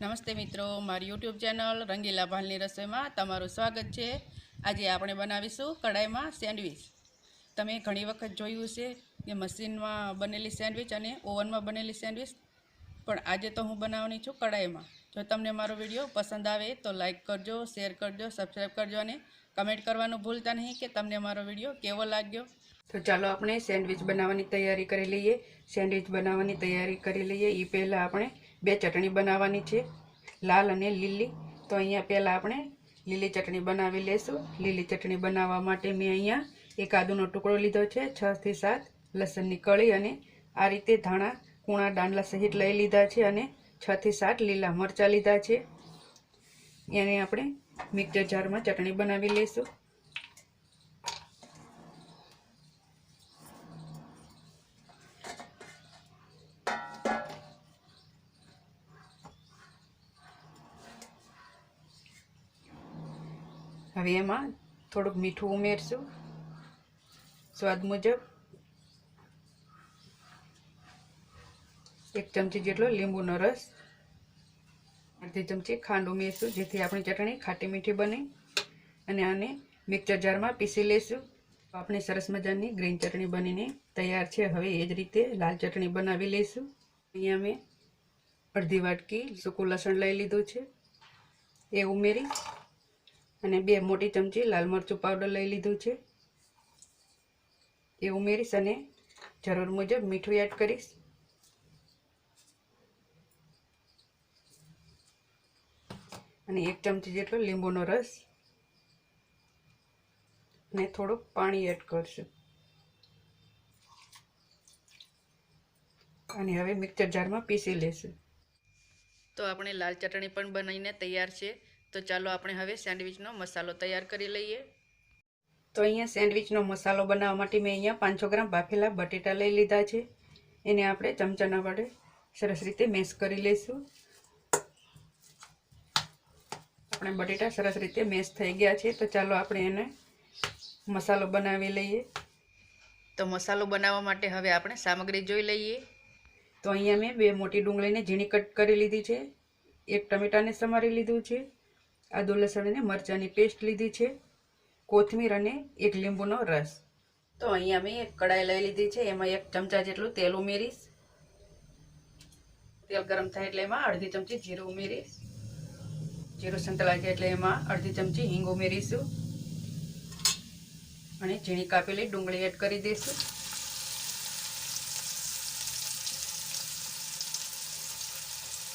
નમસ્તે મિત્રો, મારી યુટ્યુબ ચેનલ રંગીલા ભાલની રસોઈમાં તમારું સ્વાગત છે. આજે આપણે બનાવીશું કઢાઈમાં સેન્ડવિચ. તમે ઘણી વખત જોયું છે કે મશીનમાં બનેલી સેન્ડવિચ અને ઓવનમાં બનેલી સેન્ડવિચ, પણ આજે તો હું બનાવવાની છું કઢાઈમાં. જો તમને મારો વીડિયો પસંદ આવે તો લાઈક કરજો, શેર કરજો, સબસ્ક્રાઈબ કરજો અને કમેન્ટ કરવાનું ભૂલતા નહીં કે તમને મારો વીડિયો કેવો લાગ્યો. તો ચાલો આપણે સેન્ડવિચ બનાવવાની તૈયારી કરી લઈએ. સેન્ડવિચ બનાવવાની તૈયારી કરી લઈએ. એ પહેલાં આપણે બે ચટણી બનાવવાની છે, લાલ અને લીલી. તો અહીંયા પહેલાં આપણે લીલી ચટણી બનાવી લેશું. લીલી ચટણી બનાવવા માટે મેં અહીંયા એક આદુનો ટુકડો લીધો છે છથી સાત લસણની કળી અને આ રીતે ધાણા, કૂણા, દાંડલા સહિત લઈ લીધા છે અને છથી સાત લીલા મરચાં લીધા છે. એને આપણે મિક્સર જારમાં ચટણી બનાવી લઈશું હવે એમાં થોડુંક મીઠું ઉમેરશું. સ્વાદ મુજબ. એક ચમચી જેટલો લીંબુનો રસ. અડધી ચમચી ખાંડ ઉમેરશું, જેથી આપણી ચટણી ખાટી મીઠી બને અને આને મિક્સર જારમાં પીસી લેશું. આપણી સરસ મજાની ગ્રીન ચટણી બનીને તૈયાર છે. હવે એ જ રીતે લાલ ચટણી બનાવી લઈશું અહીંયા મેં અડધી વાટકી સૂકું લસણ લઈ લીધું છે. એ ઉમેરી અને બે મોટી ચમચી લાલ મરચું પાવડર લઈ લીધું છે. એ ઉમેરીશ અને જરૂર મુજબ મીઠું એડ કરીશ. અને એક ચમચી જેટલો લીંબુનો રસ. અને થોડુંક પાણી એડ કરશું. અને હવે મિક્સર જારમાં પીસી લેશું. તો આપણે લાલ ચટણી પણ બનાવીને તૈયાર છે. તો ચાલો આપણે હવે સેન્ડવિચનો મસાલો તૈયાર કરી લઈએ. તો અહીંયા સેન્ડવિચનો મસાલો બનાવવા માટે મેં અહીંયા પાંચસો ગ્રામ બાફેલા બટેટા લઈ લીધા છે. એને આપણે ચમચાના વડે સરસ રીતે મેશ કરી લઈશું. આપણે બટેટા સરસ રીતે મેશ થઈ ગયા છે. તો ચાલો આપણે એને મસાલો બનાવી લઈએ. તો મસાલો બનાવવા માટે હવે આપણે સામગ્રી જોઈ લઈએ. તો અહીંયા મેં બે મોટી ડુંગળીને ઝીણી કટ કરી લીધી છે. એક ટમેટાને સમારી લીધું છે. આદુ લસણ અને મરચાંની પેસ્ટ લીધી છે. કોથમીર અને એક લીંબુનો રસ. તો અહીંયા મેં એક કડાઈ લઈ લીધી છે. એમાં એક ચમચા જેટલું તેલ ઉમેરીશ. તેલ ગરમ થાય એટલે એમાં અડધી ચમચી જીરું ઉમેરીશ. જીરું સંતળાય છે એટલે એમાં અડધી ચમચી હિંગ ઉમેરીશું. અને ઝીણી કાપેલી ડુંગળી એડ કરી દઈશું.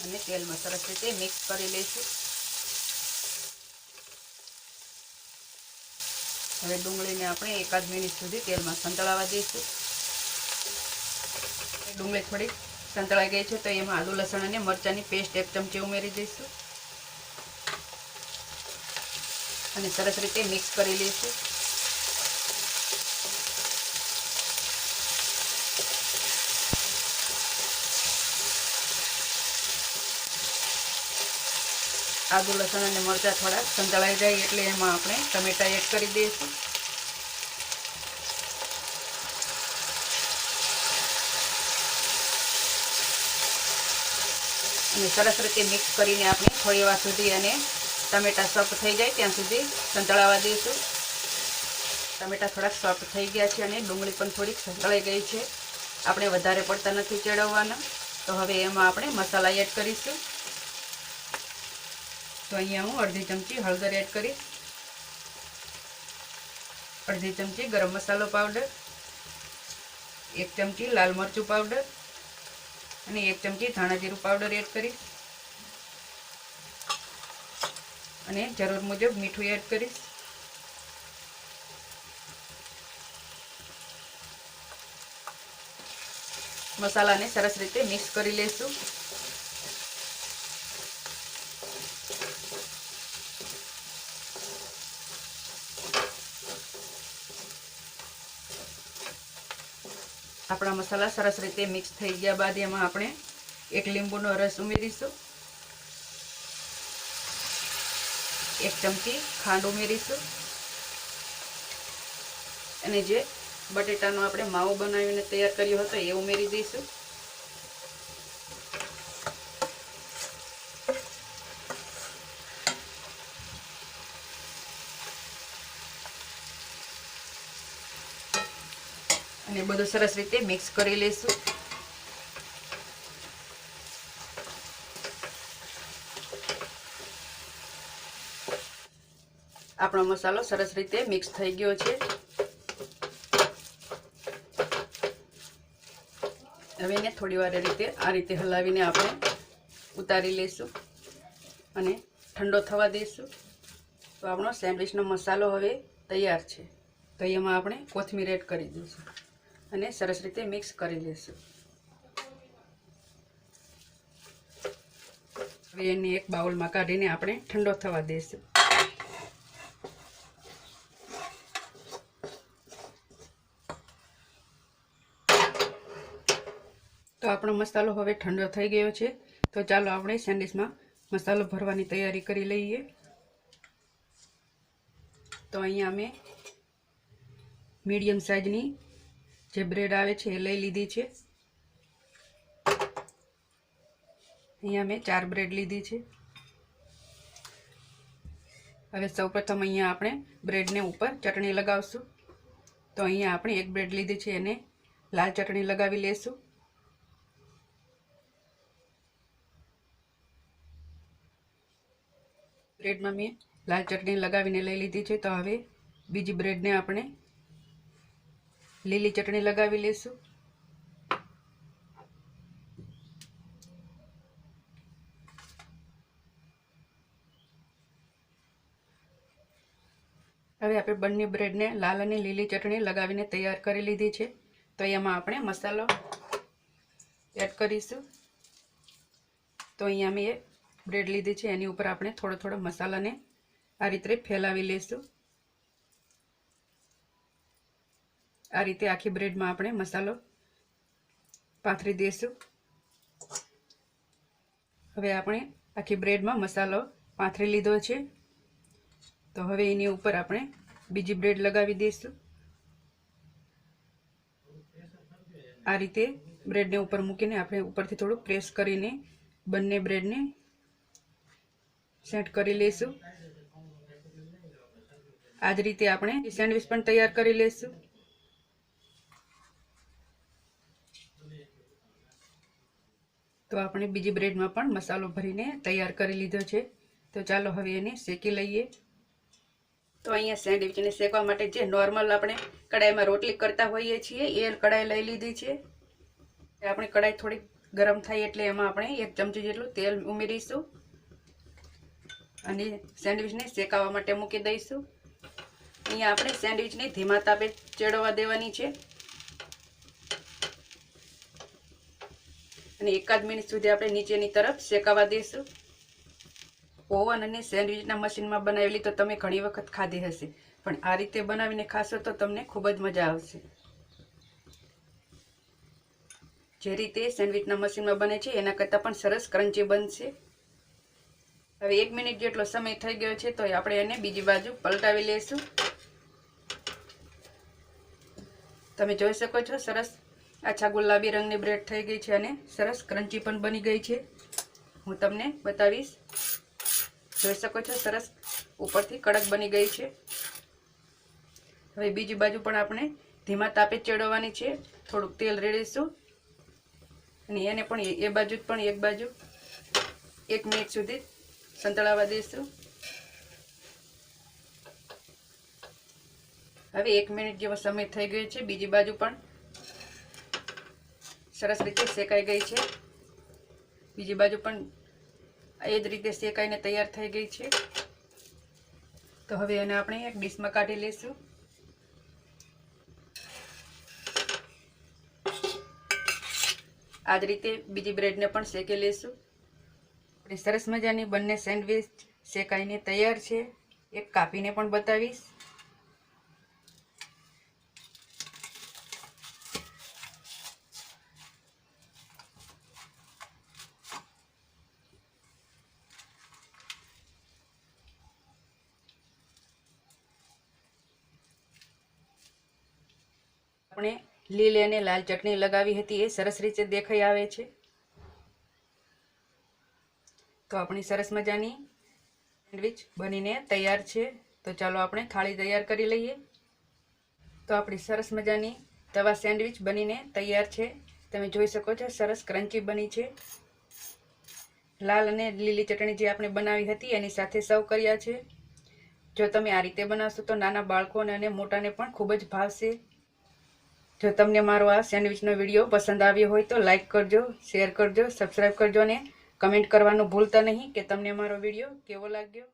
અને તેલમાં સરસ રીતે મિક્સ કરી લઈશું. હવે ડુંગળીને આપણે એકાદ મિનિટ સુધી તેલમાં સંતળાવા દઈશું. ડુંગળી થોડી સંતળાઈ ગઈ છે તો એમાં આદુ, લસણ અને મરચાંની પેસ્ટ એક ચમચી ઉમેરી દઈશું. અને સરસ રીતે મિક્સ કરી લઈશું. આદુ, લસણ અને મરચાં થોડા સંતળાઈ જાય એટલે એમાં આપણે ટમેટા એડ કરી દઈશું. અને સરસ રીતે મિક્સ કરીને આપણે થોડી વાર સુધી અને ટમેટા સોફ્ટ થઈ જાય ત્યાં સુધી સંતળાવા દઈશું. ટમેટા થોડાક સોફ્ટ થઈ ગયા છે અને ડુંગળી પણ થોડીક સંતળાઈ ગઈ છે. આપણે વધારે પડતા નથી ચડવવાના. તો હવે એમાં આપણે મસાલા એડ કરીશું. તો અહીંયા હું અડધી ચમચી હળદર એડ કરીશ અડધી ચમચી ગરમ મસાલો પાવડર, એક ચમચી લાલ મરચું પાવડર અને એક ચમચી ધાણા જીરું પાવડર એડ કરીશ અને જરૂર મુજબ મીઠું એડ કરીશ મસાલાને સરસ રીતે મિક્સ કરી લઈશું આપણા મસાલા સરસ રીતે મિક્સ થઈ ગયા બાદ એમાં આપણે એક લીંબુનો રસ ઉમેરીશું. એક ચમચી ખાંડ ઉમેરીશું. અને જે બટેટાનો આપણે માવો બનાવીને તૈયાર કર્યો હતો એ ઉમેરી દઈશું. અને બધું સરસ રીતે મિક્સ કરી લઈશું આપણો મસાલો સરસ રીતે મિક્સ થઈ ગયો છે. હવે એને થોડી વાર રીતે, આ રીતે હલાવીને આપણે ઉતારી લઈશું અને ઠંડો થવા દઈશું તો આપણો સેન્ડવિચનો મસાલો હવે તૈયાર છે. તો એમાં આપણે કોથમીર એડ કરી દઈશું. અને સરસ રીતે મિક્સ કરી લઈશું હવે એને એક બાઉલમાં કાઢીને આપણે ઠંડો થવા દઈશું તો આપણો મસાલો હવે ઠંડો થઈ ગયો છે. તો ચાલો આપણે સેન્ડવિચમાં મસાલો ભરવાની તૈયારી કરી લઈએ. તો અહીંયા અમે મીડિયમ સાઇઝની જે બ્રેડ આવે છે એ લઈ લીધી છે. અહીંયા મેં ચાર બ્રેડ લીધી છે. હવે સૌપ્રથમ અહીંયા આપણે બ્રેડને ઉપર ચટણી લગાવશું. તો અહીંયા આપણે એક બ્રેડ લીધી છે, એને લાલ ચટણી લગાવી લેશું. બ્રેડમાં મેં લાલ ચટણી લગાવીને લઈ લીધી છે. તો હવે બીજી બ્રેડને આપણે લીલી ચટણી લગાવી લઈશું હવે આપણે બંને બ્રેડને લાલ અને લીલી ચટણી લગાવીને તૈયાર કરી લીધી છે. તો એમાં આપણે મસાલો એડ કરીશું. તો અહીંયા મેં બ્રેડ લીધી છે. એની ઉપર આપણે થોડો થોડો મસાલાને આ રીતે ફેલાવી લઈશું આ રીતે આખી બ્રેડમાં આપણે મસાલો પાથરી દઈશું. હવે આપણે આખી બ્રેડમાં મસાલો પાથરી લીધો છે. તો હવે એની ઉપર આપણે બીજી બ્રેડ લગાવી દઈશું. આ રીતે બ્રેડને ઉપર મૂકીને આપણે ઉપરથી થોડું પ્રેસ કરીને બંને બ્રેડને સેટ કરી લઈશું. આ જ રીતે આપણે સેન્ડવિચ પણ તૈયાર કરી લઈશું. તો આપણે બીજી બ્રેડમાં પણ મસાલો ભરીને તૈયાર કરી લીધો છે. તો ચાલો હવે એને શેકી લઈએ. તો અહીંયા સેન્ડવિચને શેકવા માટે જે નોર્મલ આપણે કડાઈમાં રોટલી કરતા હોઈએ છીએ, એ કડાઈ લઈ લીધી છે. આપણે કડાઈ થોડી ગરમ થાય એટલે એમાં આપણે એક ચમચી જેટલું તેલ ઉમેરીશું અને સેન્ડવિચને શેકાવા માટે મૂકી દઈશું. અહીંયા આપણે સેન્ડવિચને ધીમા તાપે ચેડવા દેવાની છે. અને એકાદ મિનિટ સુધી આપણે નીચેની તરફ શેકાવા દઈશું. ઓવન અને સેન્ડવિચના મશીનમાં બનાવેલી તો તમે ઘણી વખત ખાધી હશે. પણ આ રીતે બનાવીને ખાશો તો તમને ખૂબ જ મજા આવશે. જે રીતે સેન્ડવિચના મશીનમાં બને છે, એના કરતાં પણ સરસ ક્રંચી બનશે. હવે એક મિનિટ જેટલો સમય થઈ ગયો છે તો આપણે એને બીજી બાજુ પલટાવી લઈશું. તમે જોઈ શકો છો, સરસ આછા ગુલાબી રંગની બ્રેડ થઈ ગઈ છે અને સરસ ક્રન્ચી પણ બની ગઈ છે. હું તમને બતાવીશ. જોઈ શકો છો, સરસ ઉપરથી કડક બની ગઈ છે. હવે બીજી બાજુ પણ આપણે ધીમા તાપે ચેડવવાની છે. થોડુંક તેલ રેડીશું. અને એને પણ એ બાજુ પણ એક બાજુ એક મિનિટ સુધી સંતળાવા દઈશું હવે એક મિનિટ જેવો સમય થઈ ગયો છે. બીજી બાજુ પણ સરસ રીતે શેકાઈ ગઈ છે. બીજી બાજુ પણ એ જ રીતે શેકાઈને તૈયાર થઈ ગઈ છે. તો હવે એને આપણે એક ડીશમાં કાઢી લઈશું. આ જ રીતે બીજી બ્રેડને પણ શેકી લઈશું. સરસ મજાની બંને સેન્ડવિચ શેકાઈને તૈયાર છે. એક કાપીને પણ બતાવીશ આપણે લીલી અને લાલ ચટણી લગાવી હતી એ સરસ રીતે દેખાઈ આવે છે. તો આપણી સરસ મજાની સેન્ડવિચ બનીને તૈયાર છે. તો ચાલો આપણે થાળી તૈયાર કરી લઈએ. તો આપણી સરસ મજાની તવા સેન્ડવિચ બનીને તૈયાર છે. તમે જોઈ શકો છો સરસ ક્રન્ચી બની છે. લાલ અને લીલી ચટણી જે આપણે બનાવી હતી એની સાથે સર્વ કર્યા છે. જો તમે આ રીતે બનાવશો તો નાના બાળકોને અને મોટાને પણ ખૂબ જ ભાવશે. જો તમને મારો આ સેન્ડવિચનો વીડિયો પસંદ આવ્યો હોય તો લાઈક કરજો, શેર કરજો, સબસ્ક્રાઈબ કરજો અને કમેન્ટ કરવાનું ભૂલતા નહીં કે તમને મારો વીડિયો કેવો લાગ્યો.